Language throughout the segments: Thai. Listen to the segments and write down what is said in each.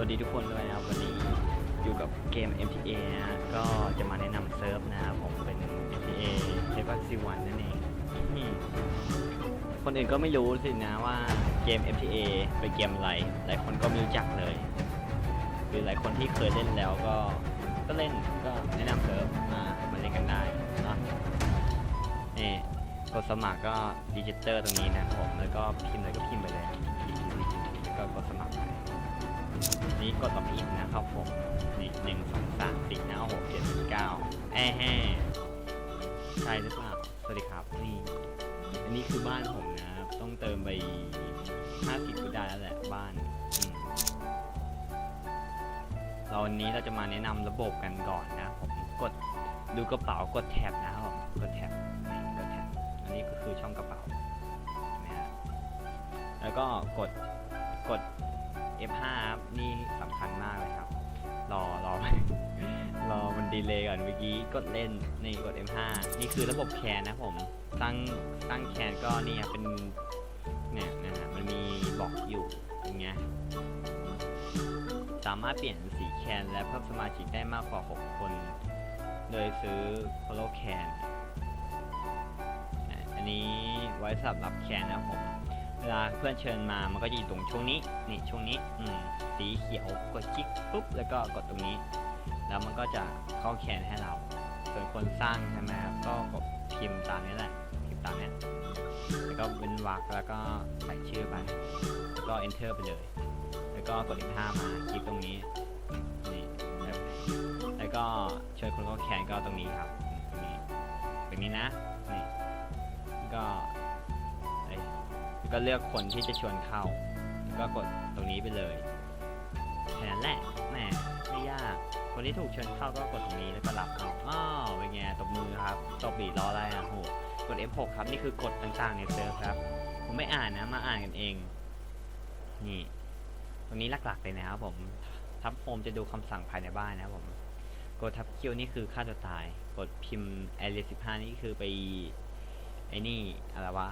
วัสดีทุกคนด้วยนะครับวันนี้อยู่กับเกม MTA นะก็จะมาแนะนำเซิร์ฟนะครับผมเป็น MTA เทปซีวันนั่นเองคนอื่นก็ไม่รู้สินะว่าเกม MTA เป็นเกมอะไร หลายคนก็ไม่รู้จักเลย หรือหลายคนที่เคยเล่นแล้วก็ก็เล่นก็แนะนำเซิร์ฟมามาเล่นกันได้นะนี่กดสมัครก็ดิจิเตอร์ตรงนี้นะผมแล้วก็พิมพ์อะไรก็พิมพ์ไปเลยแล้วก็กดสมัครไป นี่กดล็อกอินนะครับผมนี่หนึ่งสองสามสี่ห้าหกเจ็ดแปดเก้าแอะแห่ใช่หรือเปล่าสวัสดีครับนี่อันนี้คือบ้านผมนะครับต้องเติมไปห้าสิบก็ได้แล้วแหละบ้านเราวันนี้เราจะมาแนะนำระบบกันก่อนนะผมกดดูกระเป๋ากดแท็บนะครับผมกดแท็บนี่กดแท็บอันนี้ก็คือช่องกระเป๋านะแล้วก็กดกด F5 ครับนี่สำคัญมากเลยครับ รอรอ รอมันดีเลย์ก่อนเมื่อกี้กดเล่นนี่กด F5 นี่คือระบบแคนนะผมตั้งตั้งแคนก็นี่ครับเป็นเนี่ยนะฮะมันมีบล็อกอยู่อย่างเงี้ยสามารถเปลี่ยนสีแคนและเพิ่มสมาชิกได้มากกว่า 6 คน โดยซื้อ follow can อันนี้ไว้สำหรับแคนนะผม ลาเพื่อนเชิญมามันก็จะอยู่ตรงช่วงนี้นี่ช่วงนี้อืมสีเขียวกดคลิกปุ๊บแล้วก็กดตรงนี้ แล้วมันก็จะเข้าแคนให้เรา ส่วนคนสร้างใช่ไหมครับก็กดพิมพ์ตามนี้แหละพิมพ์ตามนี้แล้วก็เป็นวรรคแล้วก็ใส่ชื่อไปแล้วก็ enter ไปเลย แล้วก็กด F5 มาคลิกตรงนี้นี่แล้วก็เชิญคนเข้าแคนก็ตรงนี้ครับตรงนี้ตรงนี้นะนี่ก็ ก็เลือกคนที่จะชวนเข้า ก็กดตรงนี้ไปเลยแค่นั้นแหละแหมไม่ยาก คนที่ถูกชิญเข้าก็กดตรงนี้แล้วก็รับเอาอ้าวเป็นไงตบมือครับตบบีรออะไรอะโหกด F6 ครับนี่คือกฎต่างๆในเซิร์ฟครับ ผมไม่อ่านนะมาอ่านกันเอง นี่ตรงนี้หลักๆเลยนะครับผมทับโฮมจะดูคำสั่งภายในบ้านนะครับผมกดทับคิวนี่คือฆ่าตัวตาย กดพิมพ์ area 15นี่คือไปไอ้นี่อะไรวะ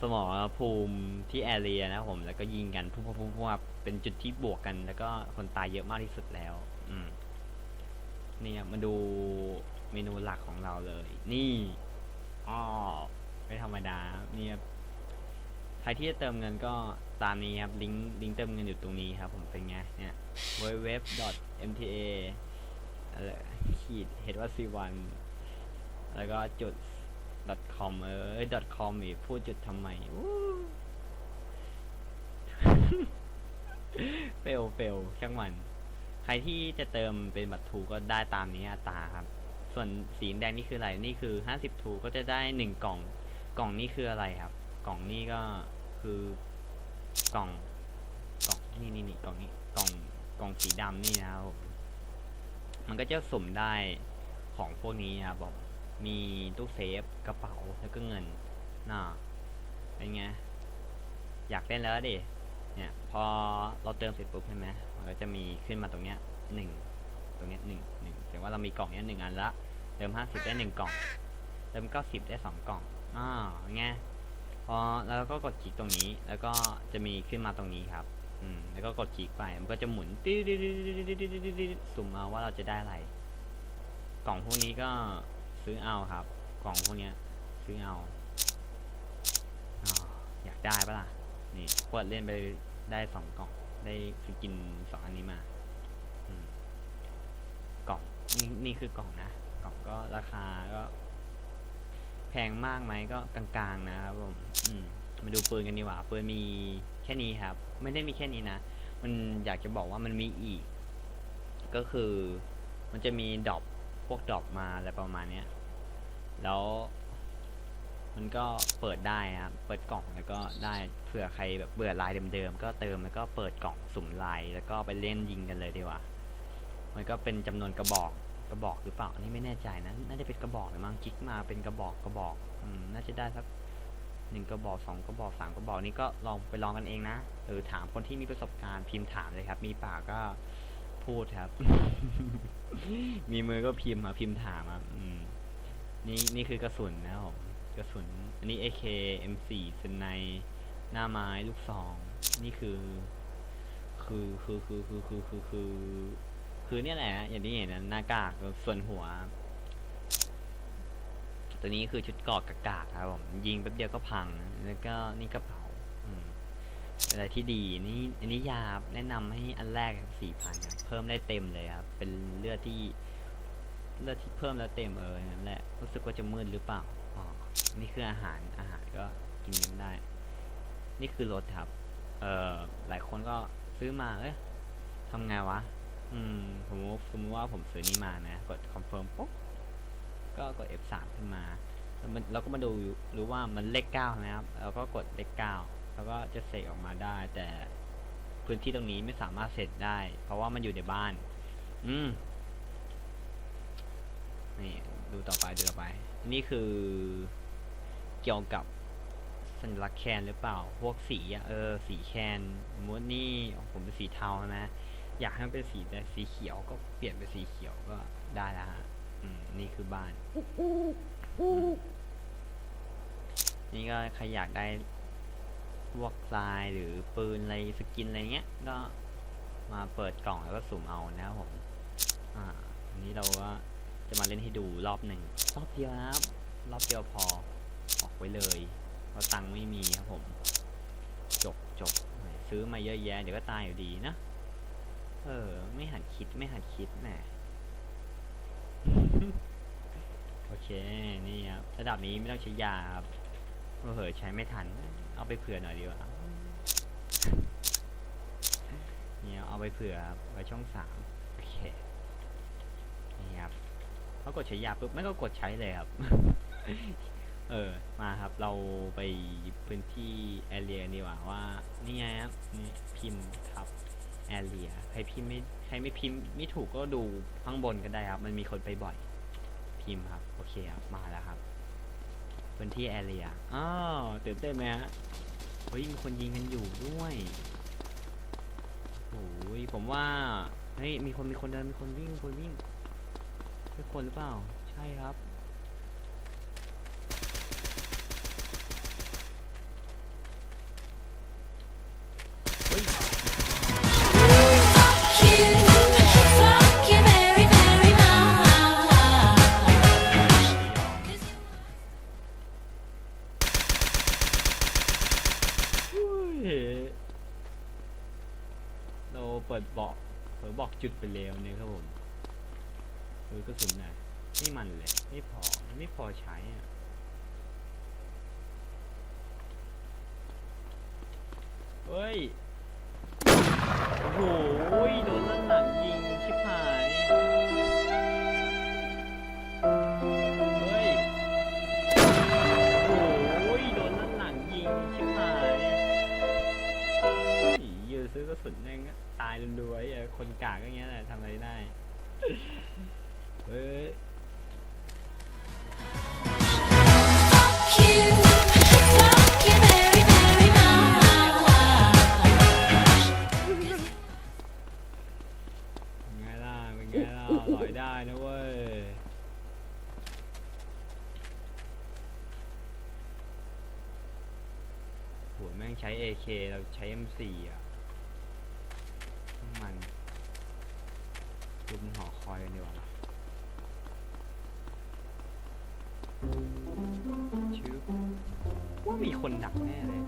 สมรภูมิที่แอเรียนะครับผม แล้วก็ยิงกันพุ่งๆๆๆเป็นจุดที่บวกกัน แล้วก็คนตายเยอะมากที่สุดแล้ว อืมนี่มาดูเมนูหลักของเราเลย นี่อ้อไม่ธรรมดาเนี่ครับใครที่จะเติมเงินก็ตามนี้ครับ ลิงก์ลิงก์เติมเงินอยู่ตรงนี้ครับผมเป็นไงเนี่ย www.mta อะไรขีดเห็นว่า c1 แล้วก็จุด .com เออเอ้ย .com อีกพูดจุดทำไมเฟลเฟลช่างมัน ใครที่จะเติมเป็นบัตรทูก็ได้ตามนี้อัตราครับ ส่วนสีแดงนี่คืออะไร นี่คือ50ทูก็จะได้1กล่อง กล่องนี้คืออะไรครับ กล่องนี้ก็คือกล่อง กล่องนี่นี่นี่กล่องนี้ กล่องกล่องสีดำนี่นะครับมมันก็จะสุ่มได้ของพวกนี้นะครับผม มีตู้เซฟกระเป๋าแล้วก็เงินน่าเป็นไง อยากเล่นแล้วดิ เนี่ย พอเราเติมเสร็จปุ๊บใช่ไหมมันก็จะมีขึ้นมาตรงเนี้ยหนึ่งตรงเนี้ยหนึ่งหนึ่งแสดงว่าเรามีกล่องเนี้ยหนึ่งอันละเติมห้าสิบได้หนึ่งกล่อง เติมเก้าสิบได้สองกล่องอ่าไงพอแล้วก็กดคลิกตรงนี้ แล้วก็จะมีขึ้นมาตรงนี้ครับ อืม แล้วก็กดคลิกไป มันก็จะหมุนติ๊ดๆๆๆๆๆสุ่มเอาว่าเราจะได้อะไร กล่องพวกนี้ก็ ซื้อเอาครับ กล่องพวกนี้ซื้อเอาอยากได้ปะล่ะ นี่กดเล่นไปได้สองกล่อง ได้สกินสองอันนี้มากล่องนี่นี่คือกล่องนะ กล่องก็ราคาก็ แพงมากไหมก็กลางๆนะครับผมอืมมาดูปืนกันดีกว่าปืนมีแค่นี้ครับ ไม่ได้มีแค่นี้นะ มันอยากจะบอกว่ามันมีอีก ก็คือมันจะมีดรอป พวกดอปมาอะไรประมาณเนี้ย แล้ว มันก็เปิดได้ครับ เปิดกล่องแล้วก็ได้เผื่อใครแบบเบื่อลายเดิมๆก็เติมแล้วก็เปิดกล่องสุ่มลายแล้วก็ไปเล่นยิงกันเลยดีกว่า มันก็เป็นจำนวนกระบอกกระบอกหรือเปล่าอันนี้ไม่แน่ใจนะ น่าจะเป็นกระบอกหรือมั้งคลิกมาเป็นกระบอกกระบอก อืม น่าจะได้สักหนึ่งกระบอกสองกระบอกสามกระบอกนี่ก็ลองไปลองกันเองนะเออถามคนที่มีประสบการณ์พิมพ์ถามเลยครับ มีปากก็ พูดครับ มีมือก็พิมพ์มาพิมพ์ถามครัอืม นี่นี่คือกระสุนนะครับผมกระสุน อันนี้ AK M4 สนไนหน้าไม้ลูกซอง นี่คือ คือคือคือคือคือคือคือ คือเนี่ยแหละ อย่างที่เห็นนะหน้ากากส่วนหัว ตัวนี้คือชุดเกาะกากครับผม ยิงแป๊บเดียวก็พัง แล้วก็นี่กระเป๋า เป็นอะไรที่ดีนี่อันนี้ยาแนะนำให้อันแรกสี่พันเพิ่มได้เต็มเลยครับ เป็นเลือดที่ เลือดที่เพิ่มแล้วเต็มเออนั่นแหละรู้สึกว่าจะมืดหรือเปล่าอ๋อนี่คืออาหารอาหารก็กินกันได้ นี่คือรถครับ เอ่อหลายคนก็ซื้อมาเอ้ยทำไงวะ อืมผมว่าสมมติว่าผมซื้อนี่มานะ กด confirm ปุ๊บก็กด F3 ขึ้นมาแล้วมันเราก็มาดูรู้ว่ามันเลขเก้านะครับ แล้วก็กดเลขเก้า แล้วก็จะเสกออกมาได้ แต่พื้นที่ตรงนี้ไม่สามารถเสร็จได้ เพราะว่ามันอยู่ในบ้าน อืมนี่ดูต่อไปดูต่อไป นี่คือเกี่ยวกับสัญลักษณ์แคนหรือเปล่า พวกสีอะเออ สีแคนสมมตินี่ของผมเป็นสีเทานะ อยากให้มันเป็นสีแต่สีเขียวก็เปลี่ยนเป็นสีเขียวก็ได้แล้วฮะอืมนี่คือบ้าน นี่ก็ใครอยากได้ พวกลายหรือปืนอะไรสกินอะไรเงี้ย ก็มาเปิดกล่องแล้วก็สุ่มเอานะครับผม อ่าอันนี้เราก็จะมาเล่นให้ดูรอบหนึ่งรอบเดียวนะครับ รอบเดียวพอ ออกไว้เลยเพราะตังค์ไม่มีครับผม จบจบซื้อมาเยอะแยะเดี๋ยวก็ตายอยู่ดีนะ เออ ไม่หัดคิดไม่หัดคิดแหมโอเค นี่ครับ ระดับนี้ไม่ต้องใช้ยาครับเผื่อใช้ไม่ทัน เอาไปเผื่อหน่อยดีกว่าเนี่ยเอาไปเผื่อครับไว้ช่องสามโอเคนี่ครับเขากดใช้ยาปุ๊บไม่ก็กดใช้เลยครับ เออมาครับเราไปพื้นที่แอเรียดีกว่าว่านี่ไงครับนี่พิมพ์ครับแอเรียใครพิมพ์ไม่ใครไม่พิมพ์ไม่ถูกก็ดูข้างบนก็ได้ครับ มันมีคนไปบ่อย พิมพ์ครับ โอเคครับมาแล้วครับ พื้นที่แอเรียอ้าวตื่นเต้นไหมฮะเฮ้ยมีคนยิงกันอยู่ด้วยโอ้ยผมว่าเฮ้ยมีคนมีคนเดินมีคนวิ่งคนวิ่งเป็นคนหรือเปล่า ใช่ครับ เปิดเบาะเปิดบอกจุดไปแล้วเนี่ยครับผมเออกระสุนน่ะไม่มันเลย ไม่พอ ไม่พอใช้อะเฮ้ย โอ้โห รัวๆไอ้คนกากก็อย่างเงี้ยแหละทำอะไรได้เฮ้ย เป็นไงล่ะ เป็นไงล่ะลอยได้นะเว้ย หัวแม่งใช้ AK เราใช้ M4 อะช่าง มันดูบนหอคอยกันดีกว่าชื่อว่ามีคนดักแน่เลย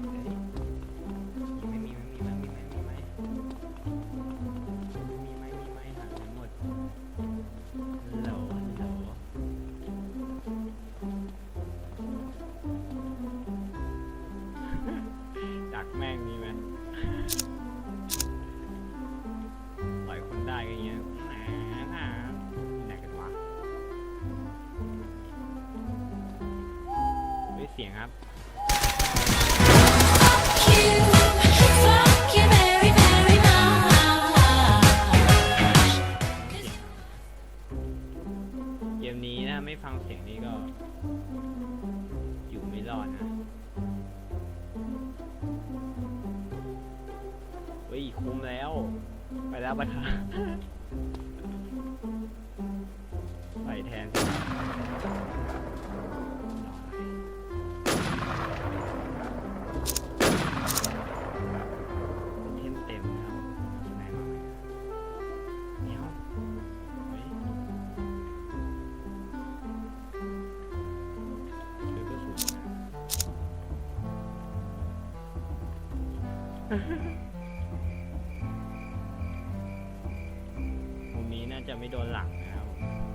มุมนี้น่าจะไม่โดนหลังนะครับ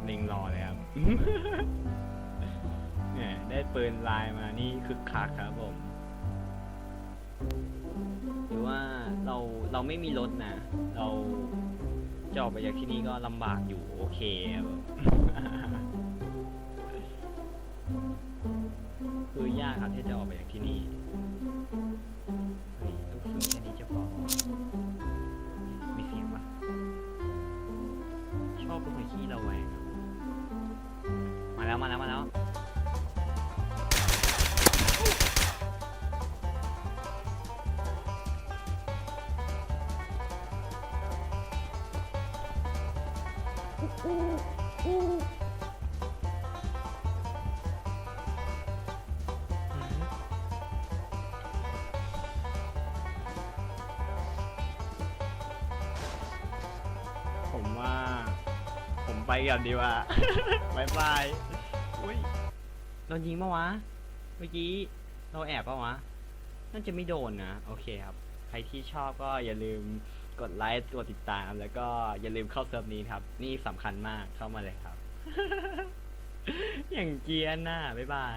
เล็งรอเลยครับ เนี่ยได้ปืนลายมานี่คึกคักครับผมหรือว่าเราเราไม่มีรถนะ เราจะออกไปจากที่นี่ก็ลำบากอยู่โอเคครับคือยากครับที่จะออกไปจากที่นี่ แค่นี้จะพอมีเสียงปะชอบเป็นคนขี้ระแวงมาแล้วมาแล้วมาแล้ว ผมว่า ผมไปก่อนดีกว่า บายบายอุ้ยโดนยิงปะวะ เมื่อกี้เราแอบปะวะ น่าจะไม่โดนนะ โอเคครับ ใครที่ชอบก็อย่าลืมกดไลค์กดติดตาม แล้วก็อย่าลืมเข้าเซิร์ฟนี้ครับ นี่สำคัญมากเข้ามาเลยครับ อย่างเกียร์น่ะบ๊ายบาย